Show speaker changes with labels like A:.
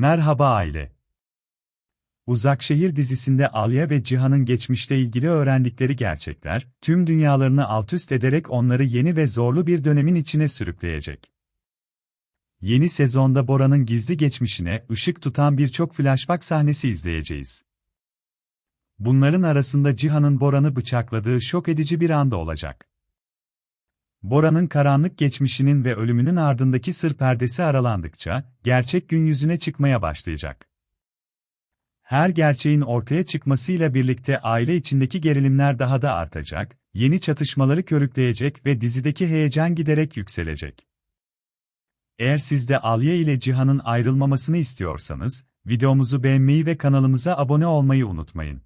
A: Merhaba aile. Uzakşehir dizisinde Alya ve Cihan'ın geçmişte ilgili öğrendikleri gerçekler, tüm dünyalarını altüst ederek onları yeni ve zorlu bir dönemin içine sürükleyecek. Yeni sezonda Bora'nın gizli geçmişine ışık tutan birçok flashback sahnesi izleyeceğiz. Bunların arasında Cihan'ın Boran'ı bıçakladığı şok edici bir anda olacak. Bora'nın karanlık geçmişinin ve ölümünün ardındaki sır perdesi aralandıkça, gerçek gün yüzüne çıkmaya başlayacak. Her gerçeğin ortaya çıkmasıyla birlikte aile içindeki gerilimler daha da artacak, yeni çatışmaları körükleyecek ve dizideki heyecan giderek yükselecek. Eğer siz de Alya ile Cihan'ın ayrılmamasını istiyorsanız, videomuzu beğenmeyi ve kanalımıza abone olmayı unutmayın.